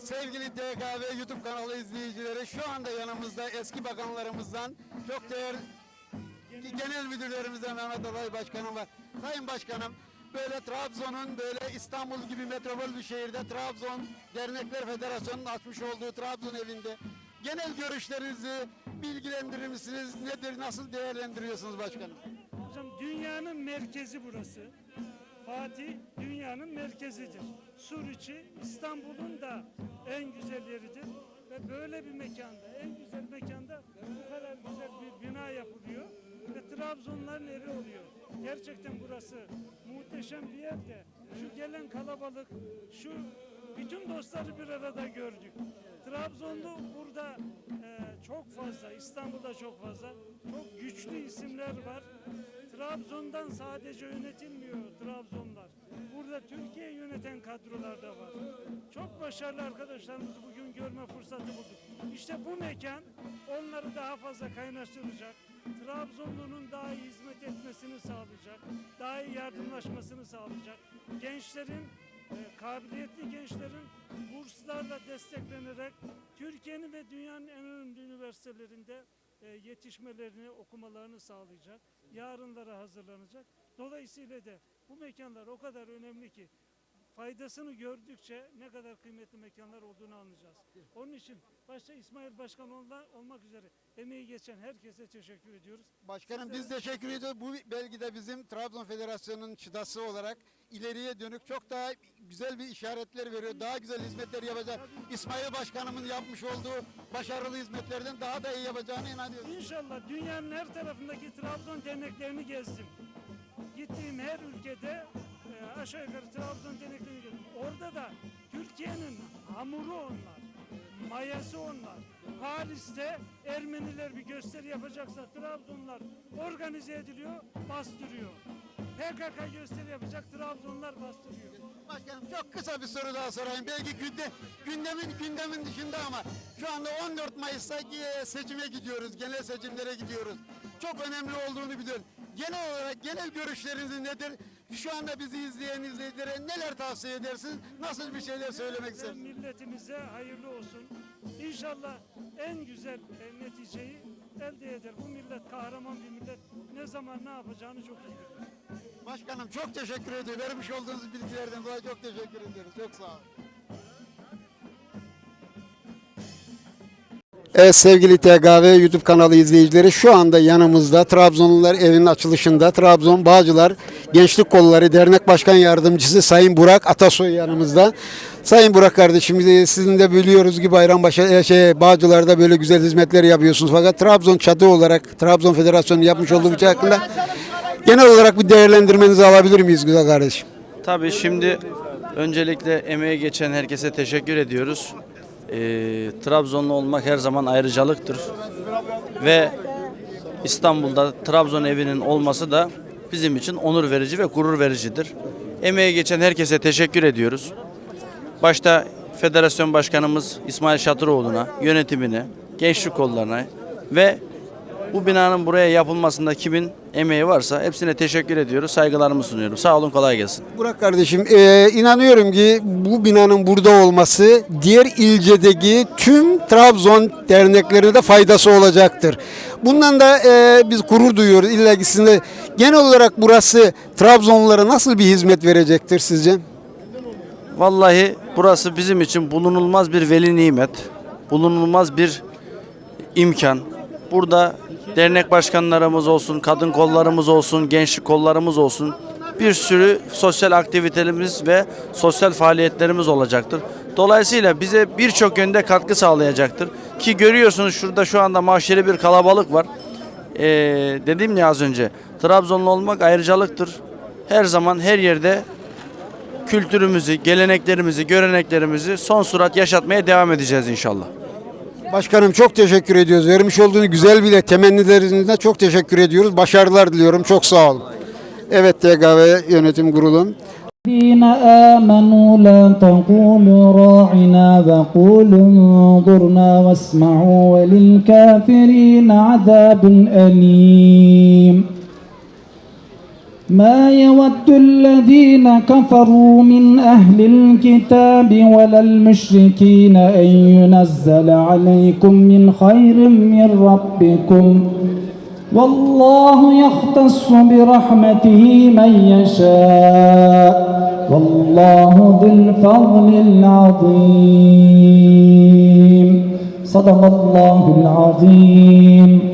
Sevgili DKV YouTube kanalı izleyicileri şu anda yanımızda eski bakanlarımızdan çok değerli genel müdürlerimizden Mehmet Alay Başkanım var. Sayın Başkanım böyle Trabzon'un böyle İstanbul gibi metropol bir şehirde Trabzon Dernekler Federasyonu'nun açmış olduğu Trabzon evinde genel görüşlerinizi bilgilendirir misiniz? Nedir, nasıl değerlendiriyorsunuz başkanım? Hocam dünyanın merkezi burası. Fatih dünyanın merkezidir. Suriçi İstanbul'un da en güzel yeridir. Ve böyle bir mekanda, en güzel mekanda bu kadar güzel bir bina yapılıyor. Ve Trabzonların evi oluyor. Gerçekten burası muhteşem bir yerde. Şu gelen kalabalık, şu bütün dostları bir arada gördük. Trabzonlu burada e, çok fazla, İstanbul'da çok fazla, çok güçlü isimler var. Trabzon'dan sadece yönetilmiyor Trabzonlar. Burada Türkiye yöneten kadrolar da var. Çok başarılı arkadaşlarımızı bugün görme fırsatı bulduk. İşte bu mekan onları daha fazla kaynaştıracak. Trabzonlu'nun daha iyi hizmet etmesini sağlayacak. Daha iyi yardımlaşmasını sağlayacak. Gençlerin e, kabiliyetli gençlerin burslarla desteklenerek Türkiye'nin ve dünyanın en önemli üniversitelerinde e, yetişmelerini, okumalarını sağlayacak. Yarınlara hazırlanacak. Dolayısıyla da bu mekanlar o kadar önemli ki faydasını gördükçe ne kadar kıymetli mekanlar olduğunu anlayacağız. Onun için başta İsmail Başkan olma- olmak üzere emeği geçen herkese teşekkür ediyoruz. Başkanım biz teşekkür ediyoruz. Bu belki de bizim Trabzon Federasyonu'nun çıtası olarak ileriye dönük çok daha güzel bir işaretler veriyor. Daha güzel hizmetler yapacak. İsmail Başkanımın yapmış olduğu başarılı hizmetlerden daha da iyi yapacağına inanıyorum. İnşallah dünyanın her tarafındaki Trabzon derneklerini gezdim. Gittiğim her ülkede aşağı yukarı Trabzon derneklerini gezdim. Orada da Türkiye'nin hamuru onlar. Mayası onlar. Paris'te Ermeniler bir gösteri yapacaksa Trabzonlar organize ediliyor, bastırıyor. PKK gösteri yapacak, Trabzonlar bastırıyor. Başkanım çok kısa bir soru daha sorayım. Belki günde, gündemin gündemin dışında ama şu anda 14 Mayıs'ta e, seçime gidiyoruz. Genel seçimlere gidiyoruz. Çok önemli olduğunu biliyorum. Genel olarak genel görüşleriniz nedir? Şu anda bizi izleyen izleyicilere neler tavsiye edersiniz? Nasıl bir şeyler söylemek Ve istersiniz? milletimize hayırlı olsun. İnşallah en güzel e, neticeyi elde eder. Bu millet kahraman bir millet. Ne zaman ne yapacağını çok iyi bilir. Başkanım çok teşekkür ediyorum. Vermiş olduğunuz bilgilerden dolayı çok teşekkür ediyoruz. Çok sağ olun. Evet sevgili TGV YouTube kanalı izleyicileri şu anda yanımızda Trabzonlular evinin açılışında Trabzon Bağcılar Gençlik Kolları Dernek Başkan Yardımcısı Sayın Burak Atasoy yanımızda. Sayın Burak kardeşim e, sizin de biliyoruz ki Bayrampaşa e, şey Bağcılar'da böyle güzel hizmetler yapıyorsunuz fakat Trabzon çadı olarak Trabzon Federasyonu yapmış olduğu bir şey hakkında genel olarak bir değerlendirmenizi alabilir miyiz güzel kardeşim? Tabii şimdi öncelikle emeği geçen herkese teşekkür ediyoruz. Ee, Trabzonlu olmak her zaman ayrıcalıktır. Ve İstanbul'da Trabzon evinin olması da bizim için onur verici ve gurur vericidir. Emeği geçen herkese teşekkür ediyoruz. Başta Federasyon Başkanımız İsmail Şatıroğlu'na, yönetimine, gençlik kollarına ve bu binanın buraya yapılmasında kimin emeği varsa hepsine teşekkür ediyoruz. Saygılarımı sunuyorum. Sağ olun, kolay gelsin. Burak kardeşim e, inanıyorum ki bu binanın burada olması diğer ilçedeki tüm Trabzon derneklerine de faydası olacaktır. Bundan da e, biz gurur duyuyoruz. İlla ki sizin de- genel olarak burası Trabzonlulara nasıl bir hizmet verecektir sizce? Vallahi burası bizim için bulunulmaz bir veli nimet, bulunulmaz bir imkan. Burada dernek başkanlarımız olsun, kadın kollarımız olsun, gençlik kollarımız olsun bir sürü sosyal aktivitelerimiz ve sosyal faaliyetlerimiz olacaktır. Dolayısıyla bize birçok yönde katkı sağlayacaktır. Ki görüyorsunuz şurada şu anda mahşeri bir kalabalık var. Ee, dedim ya az önce Trabzonlu olmak ayrıcalıktır. Her zaman her yerde kültürümüzü, geleneklerimizi, göreneklerimizi son surat yaşatmaya devam edeceğiz inşallah. Başkanım çok teşekkür ediyoruz. Vermiş olduğunuz güzel bile temennilerinizden çok teşekkür ediyoruz. Başarılar diliyorum. Çok sağ olun. Evet TGV Yönetim Kurulu. الذين آمنوا لا تقولوا راعنا وقولوا انظرنا واسمعوا وللكافرين عذاب أليم ما يود الذين كفروا من أهل الكتاب ولا المشركين أن ينزل عليكم من خير من ربكم والله يختص برحمته من يشاء والله ذو الفضل العظيم. صدق الله العظيم.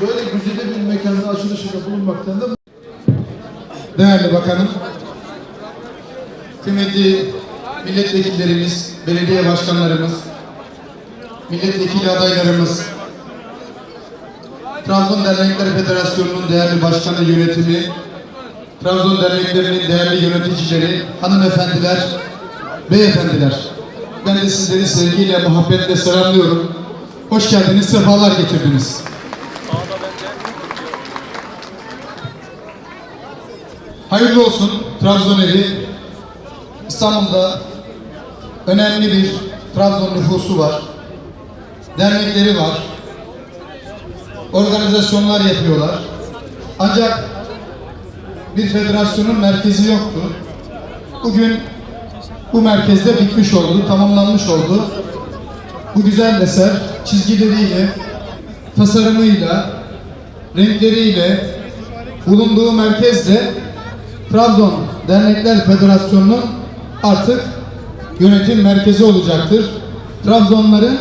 böyle güzide bir mekanda açılışında bulunmaktan da Değerli Bakanım, kıymetli milletvekillerimiz, belediye başkanlarımız, milletvekili adaylarımız, Trabzon Dernekler Federasyonu'nun değerli başkanı yönetimi, Trabzon derneklerinin değerli yöneticileri, hanımefendiler, beyefendiler. Ben de sizleri sevgiyle, muhabbetle selamlıyorum. Hoş geldiniz, sefalar getirdiniz. Hayırlı olsun Trabzon evi. İstanbul'da önemli bir Trabzon nüfusu var. Dernekleri var. Organizasyonlar yapıyorlar. Ancak bir federasyonun merkezi yoktu. Bugün bu merkezde bitmiş oldu, tamamlanmış oldu. Bu güzel eser çizgileriyle, tasarımıyla, renkleriyle, bulunduğu merkezde Trabzon Dernekler Federasyonu'nun artık yönetim merkezi olacaktır. Trabzonların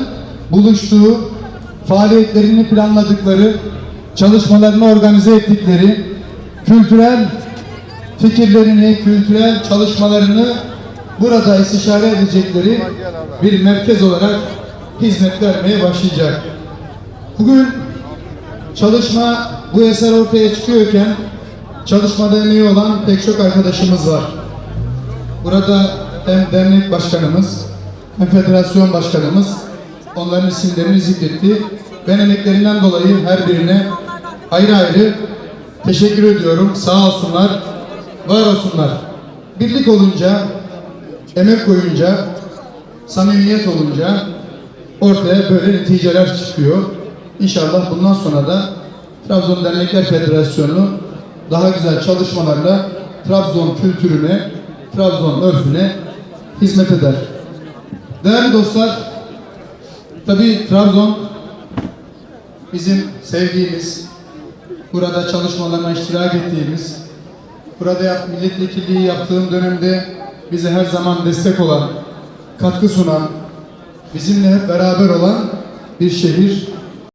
buluştuğu, faaliyetlerini planladıkları, çalışmalarını organize ettikleri, kültürel fikirlerini, kültürel çalışmalarını burada istişare edecekleri bir merkez olarak hizmet vermeye başlayacak. Bugün çalışma bu eser ortaya çıkıyorken çalışmada emeği olan pek çok arkadaşımız var. Burada hem dernek başkanımız hem federasyon başkanımız onların isimlerini zikretti. Ben emeklerinden dolayı her birine ayrı ayrı teşekkür ediyorum. Sağ olsunlar, var olsunlar. Birlik olunca, emek koyunca, samimiyet olunca ortaya böyle neticeler çıkıyor. İnşallah bundan sonra da Trabzon Dernekler Federasyonu daha güzel çalışmalarla Trabzon kültürüne, Trabzon örfüne hizmet eder. Değerli dostlar, tabii Trabzon bizim sevdiğimiz, burada çalışmalarına iştirak ettiğimiz, burada yap, milletvekilliği yaptığım dönemde bize her zaman destek olan, katkı sunan, bizimle hep beraber olan bir şehir,